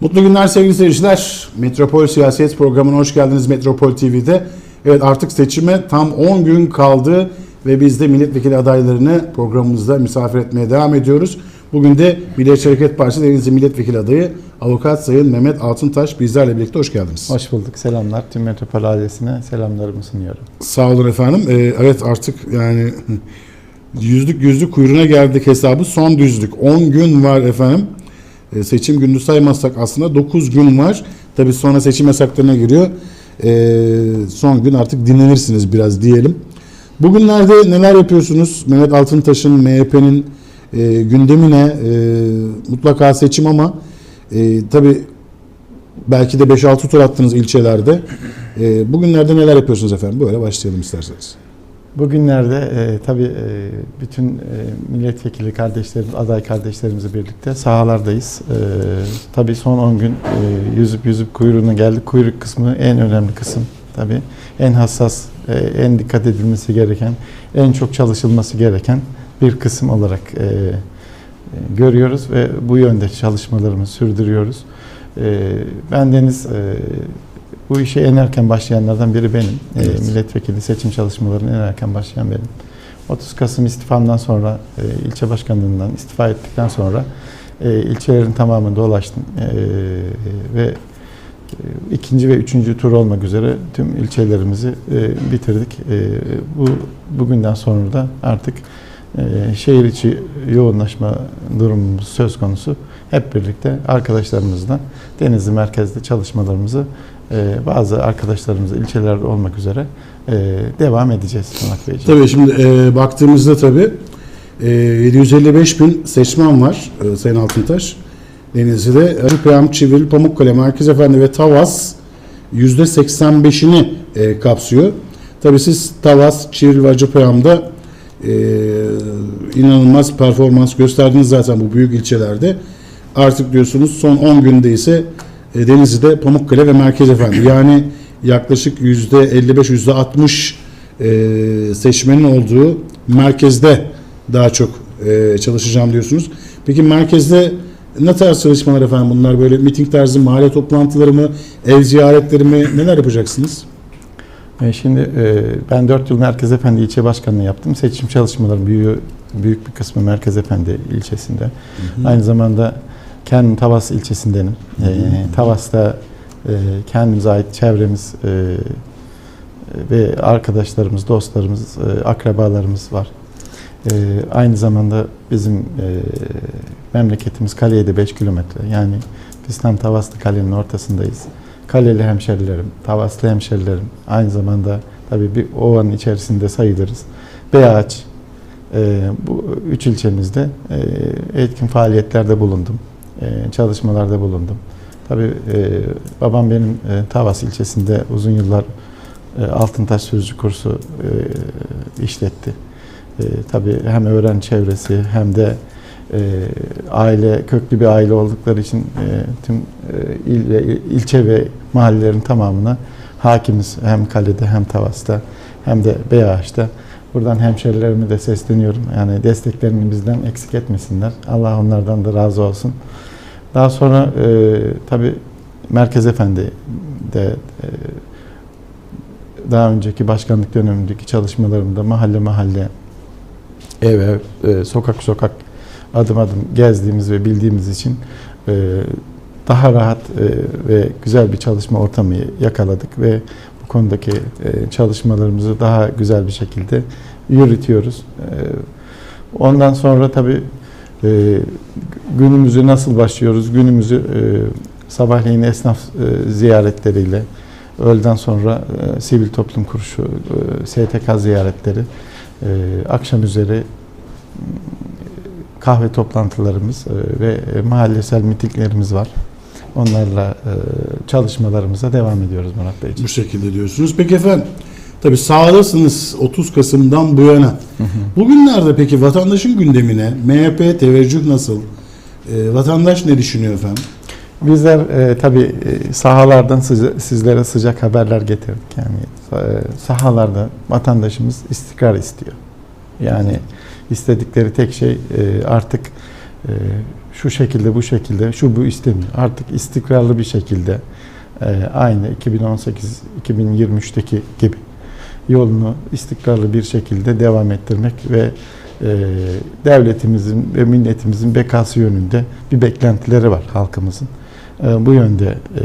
Mutlu günler sevgili seyirciler. Metropol Siyaset programına hoş geldiniz Metropol TV'de. Evet artık seçime tam 10 gün kaldı ve biz de milletvekili adaylarını programımızda misafir etmeye devam ediyoruz. Bugün de Milliyetçi Hareket Partisi Denizli Milletvekili adayı Avukat Sayın Mehmet Altıntaş bizlerle birlikte hoş geldiniz. Hoş bulduk. Selamlar. Tüm Metropol ailesine selamlarımı sunuyorum. Sağ olun efendim. Ee, evet artık yani yüzlük yüzlük kuyruğuna geldik hesabı. Son düzlük. 10 gün var efendim. Ee, seçim günü saymazsak aslında 9 gün var. Tabii sonra seçim yasaklarına giriyor. Ee, son gün artık dinlenirsiniz biraz diyelim. Bugünlerde neler yapıyorsunuz? Mehmet Altıntaş'ın, MHP'nin e, gündemine e, mutlaka seçim ama e, tabii belki de 5-6 tur attınız ilçelerde. E, bugünlerde neler yapıyorsunuz efendim? Böyle başlayalım isterseniz. Bugünlerde e, tabii e, bütün e, milletvekili kardeşlerim, aday kardeşlerimizle birlikte sahalardayız. E, tabii son 10 gün e, yüzüp yüzüp kuyruğuna geldik. Kuyruk kısmı en önemli kısım tabii. En hassas, e, en dikkat edilmesi gereken, en çok çalışılması gereken bir kısım olarak e, e, görüyoruz ve bu yönde çalışmalarımızı sürdürüyoruz. E, ben Deniz e, bu işe en erken başlayanlardan biri benim. E, Evet. milletvekili seçim çalışmalarına en erken başlayan benim. 30 Kasım istifamdan sonra, e, ilçe başkanlığından istifa ettikten sonra e, ilçelerin tamamını dolaştım. E, ve e, ikinci ve üçüncü tur olmak üzere tüm ilçelerimizi e, bitirdik. E, bu bugünden sonra da artık e, şehir içi yoğunlaşma durumumuz söz konusu. Hep birlikte arkadaşlarımızla Denizli merkezde çalışmalarımızı e, bazı arkadaşlarımızla ilçelerde olmak üzere e, devam edeceğiz Murat Beyciğim. Tabii şimdi e, baktığımızda tabii e, 755 bin seçmen var e, Sayın Altıntaş. Denizli'de Arıpayam, Çivil, Pamukkale, Merkez Efendi ve Tavas %85'ini e, kapsıyor. Tabii siz Tavas, Çivil ve Acıpayam'da e, inanılmaz performans gösterdiniz zaten bu büyük ilçelerde. Artık diyorsunuz son 10 günde ise e, Denizli'de Pamukkale ve Merkez Efendi. Yani yaklaşık %55-%60 e, seçmenin olduğu merkezde daha çok e, çalışacağım diyorsunuz. Peki merkezde ne tarz çalışmalar efendim bunlar böyle miting tarzı mahalle toplantıları mı, ev ziyaretleri mi neler yapacaksınız? E, Şimdi e, ben 4 yıl Merkez Efendi ilçe başkanlığı yaptım. Seçim çalışmalarım büyük, büyük bir kısmı Merkez Efendi ilçesinde. Aynı zamanda kendim Tavas ilçesindenim. E, Tavas'ta e, kendimize ait çevremiz e, ve arkadaşlarımız, dostlarımız, e, akrabalarımız var. E, aynı zamanda bizim e, memleketimiz kaleye de 5 kilometre. Yani biz tam Tavaslı kalenin ortasındayız. Kaleli hemşerilerim, Tavaslı hemşerilerim. Aynı zamanda tabii bir ovanın içerisinde sayılırız. Beyaç, e, bu üç ilçemizde e, etkin faaliyetlerde bulundum. E, çalışmalarda bulundum. Tabii e, babam benim e, Tavas ilçesinde uzun yıllar Altıntaş Sürücü kursu işletti. Tabii hem öğren çevresi hem de aile köklü bir aile oldukları için tüm il ve ilçe ve mahallelerin tamamına hakimiz hem kalede hem Tavas'ta hem de Beyaağaç'ta. Buradan hemşerilerime de sesleniyorum. Yani desteklerini bizden eksik etmesinler. Allah onlardan da razı olsun. Daha sonra e, tabii Merkez Efendi de e, daha önceki başkanlık dönemindeki çalışmalarımda mahalle mahalle ev ev, e, sokak sokak adım adım gezdiğimiz ve bildiğimiz için e, daha rahat e, ve güzel bir çalışma ortamı yakaladık ve bu konudaki e, çalışmalarımızı daha güzel bir şekilde yürütüyoruz. E, ondan sonra tabii e, günümüzü nasıl başlıyoruz? Günümüzü e, sabahleyin esnaf e, ziyaretleriyle, öğleden sonra e, sivil toplum kuruluşu, e, STK ziyaretleri, e, akşam üzeri kahve toplantılarımız e, ve e, mahallesel mitinglerimiz var. Onlarla e, çalışmalarımıza devam ediyoruz Murat Beyciğim. Bu şekilde diyorsunuz. Peki efendim tabii sahadasınız 30 Kasım'dan bu yana. Bugünlerde peki vatandaşın gündemine MHP teveccüh nasıl? E, vatandaş ne düşünüyor efendim? Bizler e, tabii e, sahalardan sıca- sizlere sıcak haberler getirdik. Yani e, sahalarda vatandaşımız istikrar istiyor. Yani istedikleri tek şey e, artık e, şu şekilde bu şekilde şu bu istemiyor. Artık istikrarlı bir şekilde e, aynı 2018-2023'teki gibi yolunu istikrarlı bir şekilde devam ettirmek ve e, devletimizin ve milletimizin bekası yönünde bir beklentileri var halkımızın. E, bu yönde e,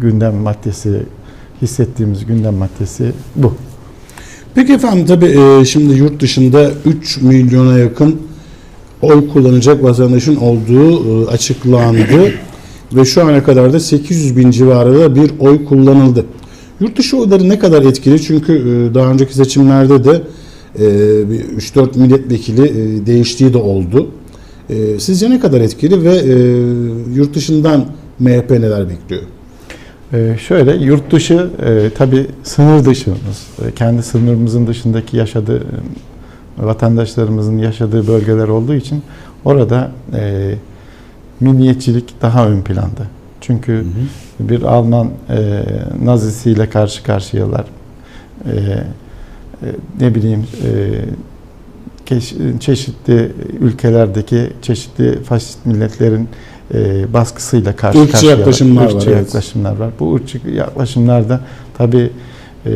gündem maddesi hissettiğimiz gündem maddesi bu. Peki efendim tabii e, şimdi yurt dışında 3 milyona yakın oy kullanacak vatandaşın olduğu e, açıklandı ve şu ana kadar da 800 bin civarında bir oy kullanıldı. Yurt dışı oyları ne kadar etkili? Çünkü e, daha önceki seçimlerde de e, bir 3-4 milletvekili e, değiştiği de oldu. E, Sizce ne kadar etkili ve e, yurt dışından MHP neler bekliyor? Şöyle yurt dışı e, tabi sınır dışımız, e, kendi sınırımızın dışındaki yaşadığı e, vatandaşlarımızın yaşadığı bölgeler olduğu için orada e, milliyetçilik daha ön planda. Çünkü bir Alman e, nazisiyle karşı karşıyalar. E, e, ne bileyim e, çeşitli ülkelerdeki çeşitli faşist milletlerin e, baskısıyla karşı Irkçı karşıyalar. yaklaşımlar var, Irkçı evet. yaklaşımlar var. Bu ırkçı yaklaşımlarda tabii e,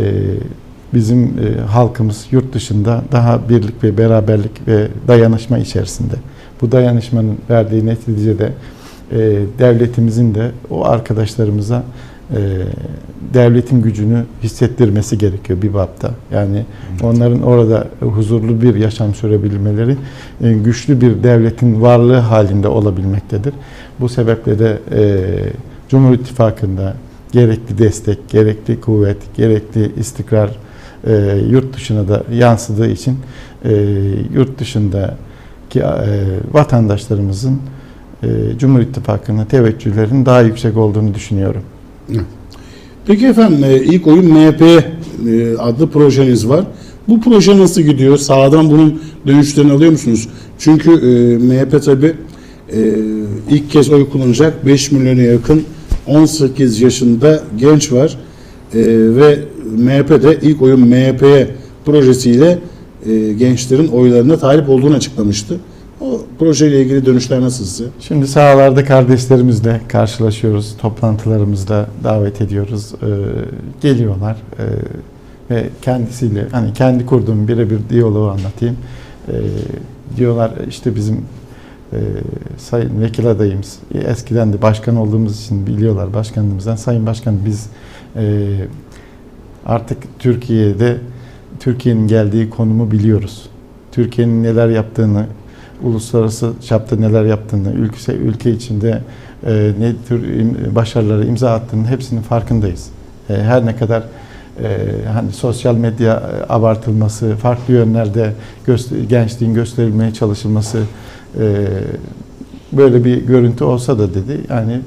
bizim e, halkımız yurt dışında daha birlik ve beraberlik ve dayanışma içerisinde. Bu dayanışmanın verdiği neticede e, devletimizin de o arkadaşlarımıza e, devletin gücünü hissettirmesi gerekiyor bir bapta. Yani onların orada huzurlu bir yaşam sürebilmeleri e, güçlü bir devletin varlığı halinde olabilmektedir. Bu sebeple de e, Cumhur İttifakı'nda gerekli destek, gerekli kuvvet, gerekli istikrar e, yurt dışına da yansıdığı için e, yurt dışındaki e, vatandaşlarımızın Cumhur İttifakı'na teveccühlerin daha yüksek olduğunu düşünüyorum. Peki efendim e, ilk oyun MHP e, adlı projeniz var. Bu proje nasıl gidiyor? Sağdan bunun dönüşlerini alıyor musunuz? Çünkü e, MHP tabi ilk kez oy kullanacak 5 milyona yakın 18 yaşında genç var. E, ve MHP de ilk oyun MHP'ye projesiyle e, gençlerin oylarına talip olduğunu açıklamıştı. O projeyle ilgili dönüşler nasıl size? Şimdi sahalarda kardeşlerimizle karşılaşıyoruz, toplantılarımızda davet ediyoruz, Ee, geliyorlar Ee, ve kendisiyle hani kendi kurduğum birebir diyaloğu anlatayım. Ee, diyorlar işte bizim e, sayın vekil adayımız eskiden de başkan olduğumuz için biliyorlar başkanımızdan sayın başkan biz e, artık Türkiye'de Türkiye'nin geldiği konumu biliyoruz. Türkiye'nin neler yaptığını uluslararası çapta neler yaptığını, ülke, ülke içinde e, ne tür başarıları imza attığının hepsinin farkındayız. E, her ne kadar e, hani sosyal medya e, abartılması, farklı yönlerde göster- gençliğin gösterilmeye çalışılması e, böyle bir görüntü olsa da dedi. Yani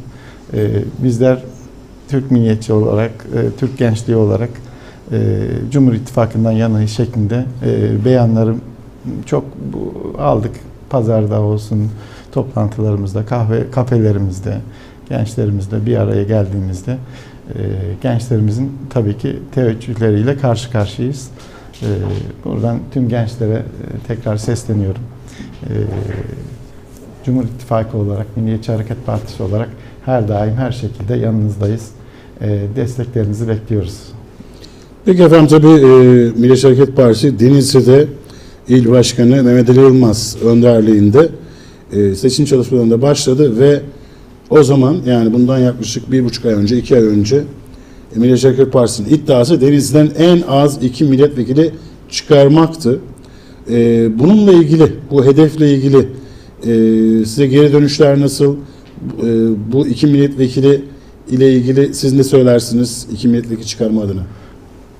e, bizler Türk milliyetçi olarak, e, Türk gençliği olarak e, Cumhur İttifakı'ndan yanayız şeklinde e, beyanlarım çok bu, aldık. Pazarda olsun, toplantılarımızda, kahve kafelerimizde, gençlerimizle bir araya geldiğimizde e, gençlerimizin tabii ki teveccühleriyle karşı karşıyayız. E, buradan tüm gençlere e, tekrar sesleniyorum. E, Cumhur İttifakı olarak, Milliyetçi Hareket Partisi olarak her daim her şekilde yanınızdayız. E, desteklerinizi bekliyoruz. Peki efendim tabii e, Milliyetçi Hareket Partisi Denizli'de İl Başkanı Mehmet Ali Yılmaz önderliğinde e, seçim çalışmalarında başladı ve o zaman yani bundan yaklaşık bir buçuk ay önce, iki ay önce e, Milliyetçi Hareket Partisi'nin iddiası Denizli'den en az iki milletvekili çıkarmaktı. E, bununla ilgili, bu hedefle ilgili e, size geri dönüşler nasıl? E, bu iki milletvekili ile ilgili siz ne söylersiniz iki milletvekili çıkarma adına?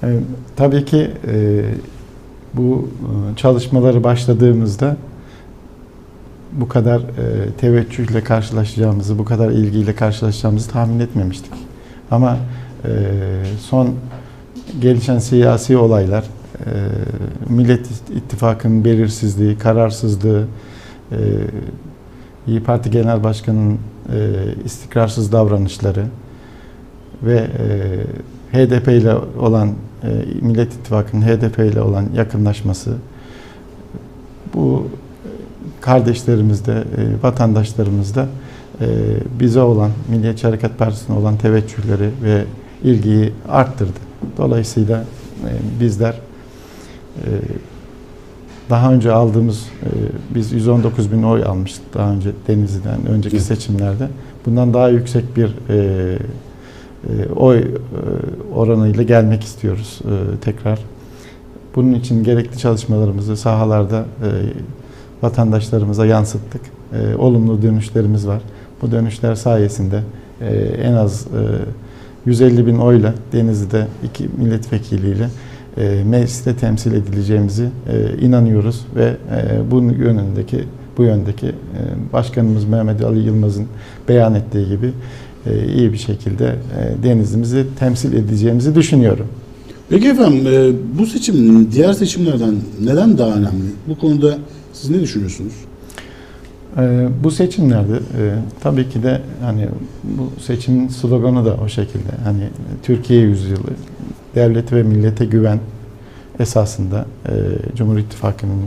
E, tabii ki e, bu e, çalışmaları başladığımızda bu kadar e, teveccühle karşılaşacağımızı, bu kadar ilgiyle karşılaşacağımızı tahmin etmemiştik. Ama e, son gelişen siyasi olaylar, Millet İttifakı'nın belirsizliği, kararsızlığı, İyi Parti Genel Başkanı'nın istikrarsız davranışları ve HDP ile olan e, Millet İttifakı'nın HDP ile olan yakınlaşması bu kardeşlerimiz de, e, e, bize olan, Milliyetçi Hareket Partisi'ne olan teveccühleri ve ilgiyi arttırdı. Dolayısıyla e, bizler e, daha önce aldığımız, e, biz 119 bin oy almıştık daha önce Denizli'den önceki seçimlerde. Bundan daha yüksek bir e, e, oy oranıyla gelmek istiyoruz e, tekrar. Bunun için gerekli çalışmalarımızı sahalarda e, vatandaşlarımıza yansıttık. E, olumlu dönüşlerimiz var. Bu dönüşler sayesinde en az e, 150 bin oyla Denizli'de iki milletvekiliyle mecliste temsil edileceğimizi inanıyoruz ve bunun yönündeki bu yöndeki Başkanımız Mehmet Ali Yılmaz'ın beyan ettiği gibi iyi bir şekilde e, Denizli'mizi temsil edeceğimizi düşünüyorum. Peki efendim e, bu seçim diğer seçimlerden neden daha önemli? Bu konuda siz ne düşünüyorsunuz? Bu seçimlerde e, tabii ki de hani bu seçimin sloganı da o şekilde. Hani Türkiye yüzyılı, devlete ve millete güven esasında e, Cumhur İttifakı'nın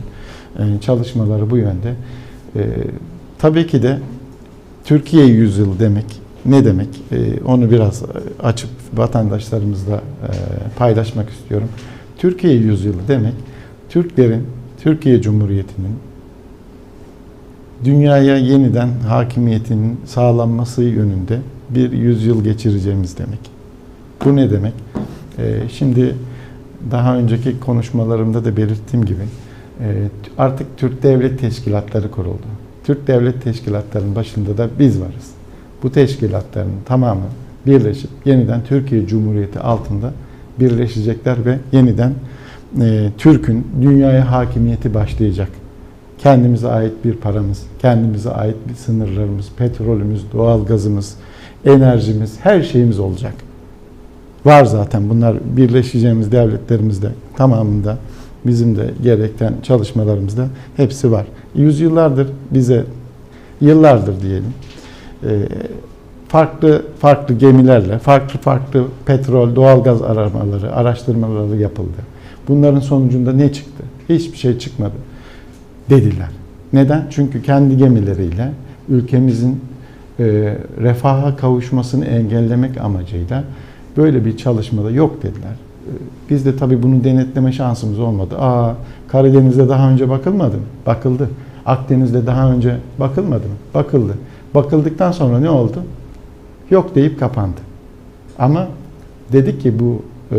e, çalışmaları bu yönde. E, tabii ki de Türkiye yüzyılı demek ne demek? E, onu biraz açıp vatandaşlarımızla e, paylaşmak istiyorum. Türkiye yüzyılı demek Türklerin Türkiye Cumhuriyeti'nin dünyaya yeniden hakimiyetinin sağlanması yönünde bir yüzyıl geçireceğimiz demek. Bu ne demek? Ee, şimdi daha önceki konuşmalarımda da belirttiğim gibi e, artık Türk Devlet Teşkilatları kuruldu. Türk Devlet Teşkilatlarının başında da biz varız. Bu teşkilatların tamamı birleşip yeniden Türkiye Cumhuriyeti altında birleşecekler ve yeniden e, Türk'ün dünyaya hakimiyeti başlayacak kendimize ait bir paramız, kendimize ait bir sınırlarımız, petrolümüz, doğalgazımız, enerjimiz, her şeyimiz olacak. Var zaten bunlar birleşeceğimiz devletlerimizde tamamında bizim de gerekten çalışmalarımızda hepsi var. Yüzyıllardır bize, yıllardır diyelim, farklı farklı gemilerle, farklı farklı petrol, doğalgaz aramaları, araştırmaları yapıldı. Bunların sonucunda ne çıktı? Hiçbir şey çıkmadı dediler. Neden? Çünkü kendi gemileriyle ülkemizin e, refaha kavuşmasını engellemek amacıyla böyle bir çalışmada yok dediler. E, Biz de tabii bunu denetleme şansımız olmadı. Aa Karadeniz'de daha önce bakılmadı mı? Bakıldı. Akdeniz'de daha önce bakılmadı mı? Bakıldı. Bakıldıktan sonra ne oldu? Yok deyip kapandı. Ama dedik ki bu e,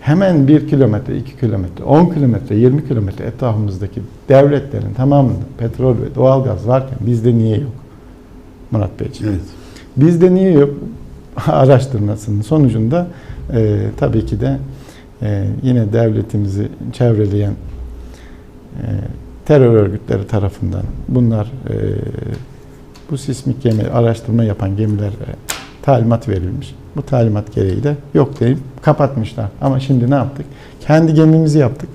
hemen 1 kilometre, 2 kilometre, 10 kilometre, 20 kilometre etrafımızdaki devletlerin tamamında petrol ve doğalgaz varken bizde niye yok? Murat Beyciğim. Evet. Bizde niye yok? Araştırmasının sonucunda e, tabii ki de e, yine devletimizi çevreleyen e, terör örgütleri tarafından bunlar e, bu sismik gemi araştırma yapan gemilere talimat verilmiş. Bu talimat gereği de yok deyip kapatmışlar. Ama şimdi ne yaptık? Kendi gemimizi yaptık.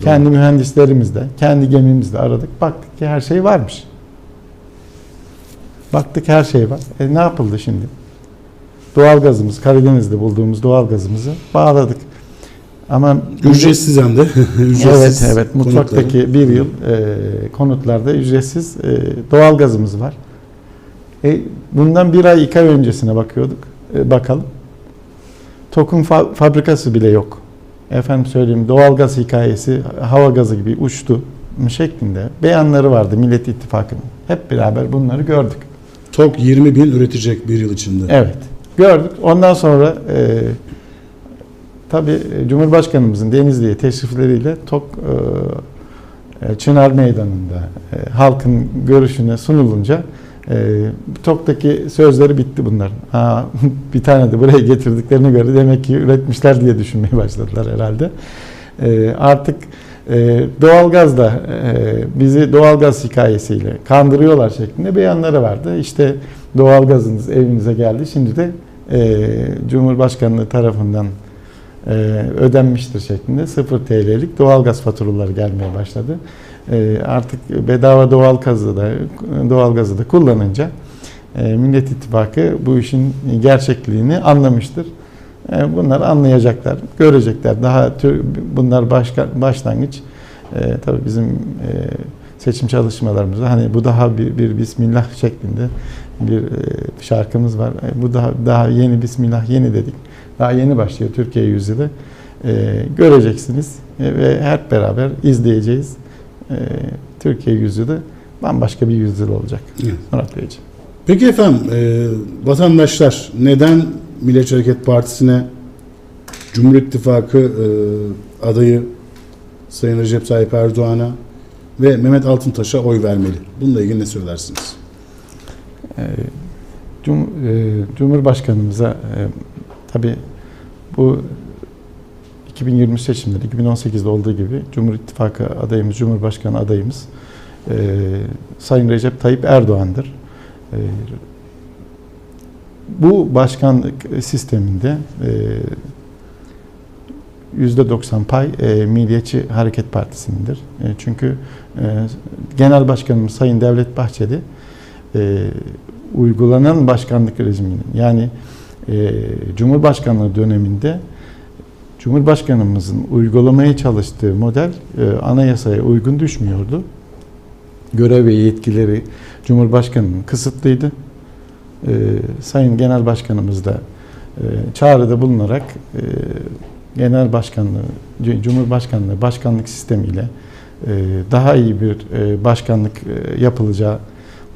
Kendi mühendislerimizle, kendi gemimizle aradık. Baktık ki her şey varmış. Baktık her şey var. E ne yapıldı şimdi? Doğalgazımız, Karadeniz'de bulduğumuz doğalgazımızı bağladık. Ama Ücretsiz hem de. Ücretsiz Evet, evet. Mutfaktaki bir yıl e, konutlarda ücretsiz e, doğalgazımız var. E, bundan bir ay, iki ay öncesine bakıyorduk. E, bakalım. TOK'un fa- fabrikası bile yok. Efendim söyleyeyim doğalgaz hikayesi hava gazı gibi uçtu şeklinde beyanları vardı Millet İttifakı'nın. Hep beraber bunları gördük. TOK 20 bin üretecek bir yıl içinde. Evet. Gördük. Ondan sonra e, tabii Cumhurbaşkanımızın Denizli'ye teşrifleriyle TOK e, Çınar Meydanı'nda e, halkın görüşüne sunulunca e, TOK'taki sözleri bitti bunlar. Ha, bir tane de buraya getirdiklerine göre demek ki üretmişler diye düşünmeye başladılar herhalde. E, artık e, doğalgazda e, bizi doğalgaz hikayesiyle kandırıyorlar şeklinde beyanları vardı. İşte doğalgazınız evinize geldi. Şimdi de e, Cumhurbaşkanlığı tarafından e, ödenmiştir şeklinde 0 TL'lik doğalgaz faturaları gelmeye başladı. E, artık bedava doğalgazı da doğalgazı da kullanınca e, Millet İttifakı bu işin gerçekliğini anlamıştır. E, bunlar anlayacaklar, görecekler. Daha tür, bunlar başka, başlangıç. E, tabii bizim e, seçim çalışmalarımızda hani bu daha bir, bir bismillah şeklinde bir e, şarkımız var. E, bu daha daha yeni bismillah yeni dedik. Daha yeni başlıyor Türkiye yüzyılı. E, göreceksiniz e, ve hep beraber izleyeceğiz. E, Türkiye yüzyılı bambaşka bir yüzyıl olacak. Evet. Murat Beyciğim. Peki efendim, e, vatandaşlar neden Milliyetçi Hareket Partisi'ne Cumhur İttifakı e, adayı Sayın Recep Tayyip Erdoğan'a ve Mehmet Altıntaş'a oy vermeli? Bununla ilgili ne söylersiniz? Cum, e, Cumhurbaşkanımıza e, tabi bu 2023 seçimleri 2018'de olduğu gibi Cumhur İttifakı adayımız, Cumhurbaşkanı adayımız e, Sayın Recep Tayyip Erdoğan'dır. E, bu başkanlık sisteminde e, %90 pay e, Milliyetçi Hareket Partisi'nindir. E, çünkü e, Genel Başkanımız Sayın Devlet Bahçeli e, uygulanan başkanlık rejiminin yani e, Cumhurbaşkanlığı döneminde Cumhurbaşkanımızın uygulamaya çalıştığı model e, anayasaya uygun düşmüyordu. Görev ve yetkileri Cumhurbaşkanının kısıtlıydı. E, Sayın Genel Başkanımız da e, çağrıda bulunarak e, Genel Başkanlığı, Cumhurbaşkanlığı başkanlık sistemiyle e, daha iyi bir e, başkanlık e, yapılacağı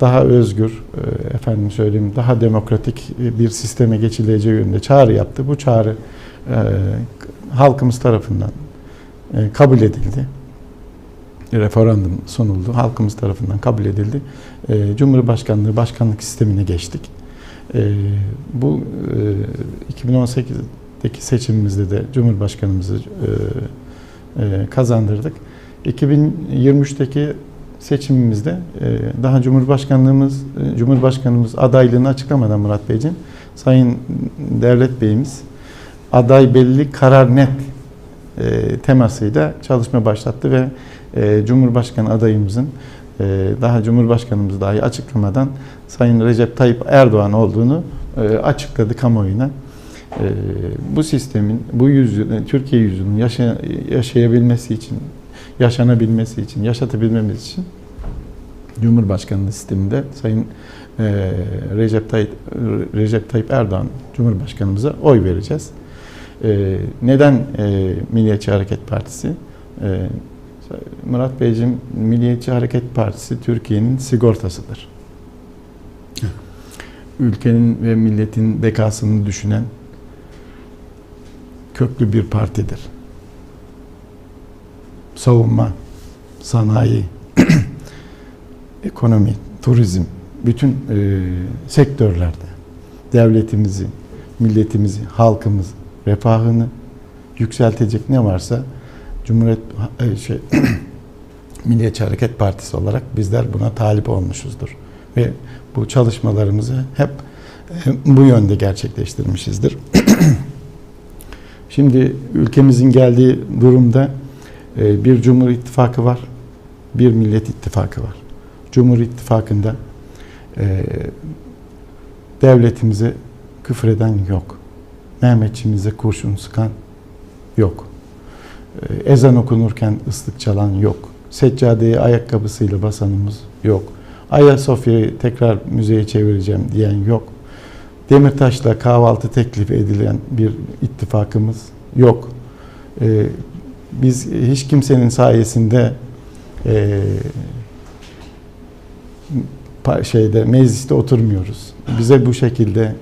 daha özgür, e, efendim söyleyeyim, daha demokratik e, bir sisteme geçileceği yönünde çağrı yaptı. Bu çağrı e, halkımız tarafından e, kabul edildi. Referandum sunuldu. Halkımız tarafından kabul edildi. E, Cumhurbaşkanlığı başkanlık sistemine geçtik. E, bu e, 2018'deki seçimimizde de Cumhurbaşkanımızı e, e, kazandırdık. 2023'teki seçimimizde e, daha Cumhurbaşkanlığımız e, Cumhurbaşkanımız adaylığını açıklamadan Murat Beyciğim Sayın Devlet Beyimiz aday belli karar net e, temasıyla çalışma başlattı ve e, Cumhurbaşkanı adayımızın e, daha Cumhurbaşkanımız dahi açıklamadan Sayın Recep Tayyip Erdoğan olduğunu açıkladı kamuoyuna. Bu sistemin bu yüzyıl Türkiye yüzyılının yaşa, yaşayabilmesi için yaşanabilmesi için, yaşatabilmemiz için Cumhurbaşkanlığı sisteminde Sayın e, Recep Tayyip Recep Tayyip Erdoğan Cumhurbaşkanımıza oy vereceğiz. E, neden e, Milliyetçi Hareket Partisi? E, Murat Beyciğim, Milliyetçi Hareket Partisi Türkiye'nin sigortasıdır. Ülkenin ve milletin bekasını düşünen köklü bir partidir savunma, sanayi, ekonomi, turizm, bütün e, sektörlerde devletimizi, milletimizi, halkımızı, refahını yükseltecek ne varsa Cumhuriyet e, şey Milliyetçi Hareket Partisi olarak bizler buna talip olmuşuzdur. Ve bu çalışmalarımızı hep e, bu yönde gerçekleştirmişizdir. Şimdi ülkemizin geldiği durumda bir Cumhur İttifakı var, bir Millet İttifakı var. Cumhur İttifakı'nda e, devletimize küfreden yok. Mehmetçimize kurşun sıkan yok. E, ezan okunurken ıslık çalan yok. Seccadeyi ayakkabısıyla basanımız yok. Ayasofya'yı tekrar müzeye çevireceğim diyen yok. Demirtaş'la kahvaltı teklif edilen bir ittifakımız yok. Biz hiç kimsenin sayesinde e, şeyde mecliste oturmuyoruz. Bize bu şekilde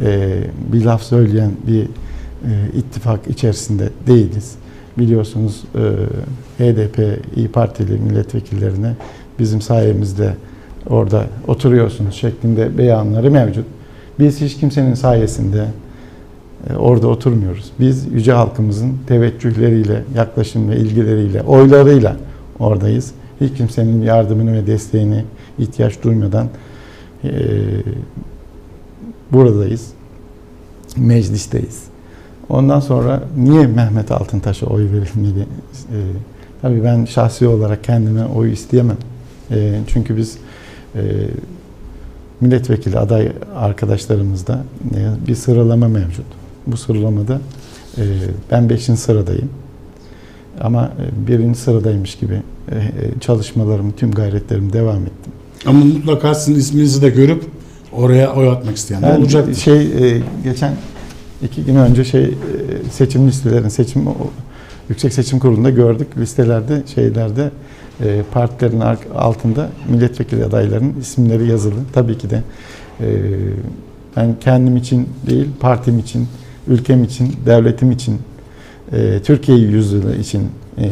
e, bir laf söyleyen bir e, ittifak içerisinde değiliz. Biliyorsunuz e, HDP, İyi Partili milletvekillerine bizim sayemizde orada oturuyorsunuz şeklinde beyanları mevcut. Biz hiç kimsenin sayesinde orada oturmuyoruz. Biz yüce halkımızın teveccühleriyle, yaklaşım ve ilgileriyle, oylarıyla oradayız. Hiç kimsenin yardımını ve desteğini ihtiyaç duymadan e, buradayız. Meclisteyiz. Ondan sonra niye Mehmet Altıntaş'a oy verilmeli? E, tabii ben şahsi olarak kendime oy isteyemem. E, çünkü biz e, milletvekili aday arkadaşlarımızda e, bir sıralama mevcut. Bu sıralamada e, ben 5. sıradayım. Ama e, birinci sıradaymış gibi e, e, çalışmalarımı, tüm gayretlerimi devam ettim. Ama mutlaka sizin isminizi de görüp oraya oy atmak isteyenler Yani olacaktır. Şey e, geçen iki gün önce şey e, seçim listelerin seçim o- Yüksek Seçim Kurulu'nda gördük listelerde şeylerde e, partilerin ar- altında milletvekili adaylarının isimleri yazılı. Tabii ki de e, ben kendim için değil partim için, ülkem için, devletim için, e, Türkiye yüzyılı için e,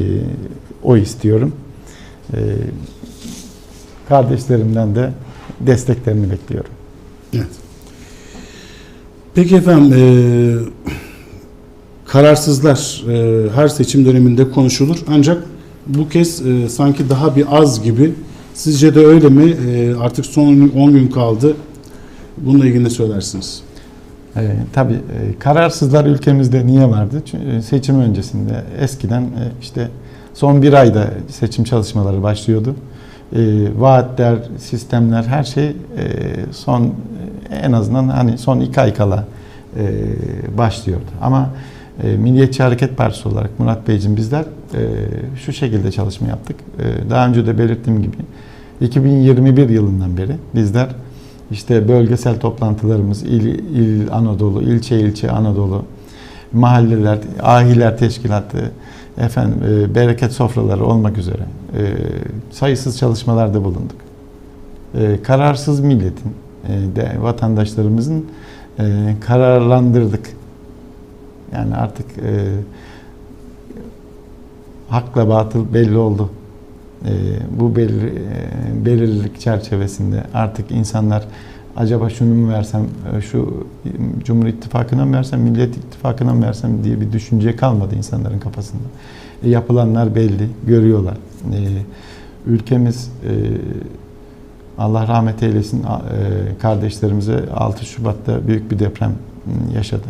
oy istiyorum. E, kardeşlerimden de desteklerini bekliyorum. Evet. Peki efendim, e, kararsızlar e, her seçim döneminde konuşulur. Ancak bu kez e, sanki daha bir az gibi. Sizce de öyle mi? E, artık son 10 gün kaldı. Bununla ilgili ne söylersiniz? E, tabii e, kararsızlar ülkemizde niye vardı? Çünkü seçim öncesinde eskiden e, işte son bir ayda seçim çalışmaları başlıyordu. E, vaatler, sistemler her şey e, son e, en azından hani son iki ay kala e, başlıyordu. Ama e, Milliyetçi Hareket Partisi olarak Murat Beyciğim bizler e, şu şekilde çalışma yaptık. E, daha önce de belirttiğim gibi 2021 yılından beri bizler işte bölgesel toplantılarımız il, il Anadolu, ilçe ilçe Anadolu, mahalleler, ahiler teşkilatı, efendim e, bereket sofraları olmak üzere e, sayısız çalışmalarda bulunduk. E, kararsız milletin, e, de vatandaşlarımızın e, kararlandırdık. Yani artık e, hakla batıl belli oldu. E, bu belli, e, belirlilik çerçevesinde artık insanlar acaba şunu mu versem, e, şu Cumhur İttifakı'na mı versem, Millet İttifakı'na mı versem diye bir düşünce kalmadı insanların kafasında. E, yapılanlar belli, görüyorlar. E, ülkemiz e, Allah rahmet eylesin e, kardeşlerimize 6 Şubat'ta büyük bir deprem yaşadı.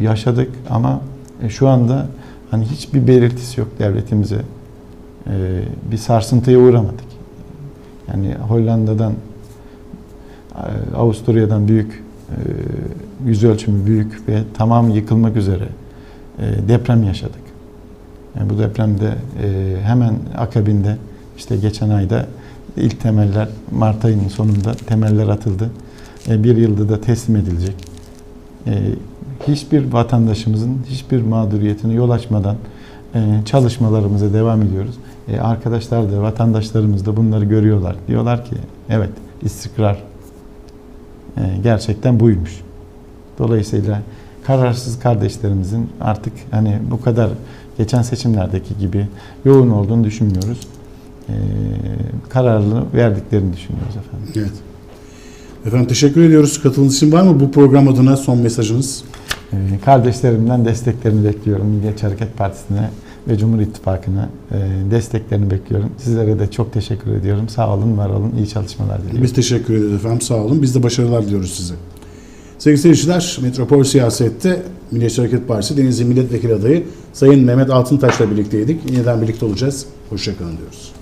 Yaşadık ama şu anda hani hiçbir belirtisi yok devletimize. E, bir sarsıntıya uğramadık. Yani Hollanda'dan e, Avusturya'dan büyük e, yüz ölçümü büyük ve tamam yıkılmak üzere e, deprem yaşadık. Yani bu depremde hemen akabinde işte geçen ayda ilk temeller Mart ayının sonunda temeller atıldı. Bir yılda da teslim edilecek. Hiçbir vatandaşımızın hiçbir mağduriyetine yol açmadan çalışmalarımıza devam ediyoruz. E, arkadaşlar da vatandaşlarımız da bunları görüyorlar. Diyorlar ki evet istikrar e, gerçekten buymuş. Dolayısıyla kararsız kardeşlerimizin artık hani bu kadar geçen seçimlerdeki gibi yoğun olduğunu düşünmüyoruz. E, kararlı verdiklerini düşünüyoruz efendim. Evet. Efendim teşekkür ediyoruz. Katıldığınız için var mı bu program adına son mesajınız? E, kardeşlerimden desteklerini bekliyorum. Milliyetçi Hareket Partisi'ne ve Cumhur İttifakı'na e, desteklerini bekliyorum. Sizlere de çok teşekkür ediyorum. Sağ olun, var olun. İyi çalışmalar diliyorum. Biz teşekkür ederiz efendim. Sağ olun. Biz de başarılar diliyoruz size. Sevgili seyirciler, Metropol Siyaset'te Milliyetçi Hareket Partisi Denizli Milletvekili adayı Sayın Mehmet Altıntaş'la birlikteydik. Yeniden birlikte olacağız. Hoşçakalın diyoruz.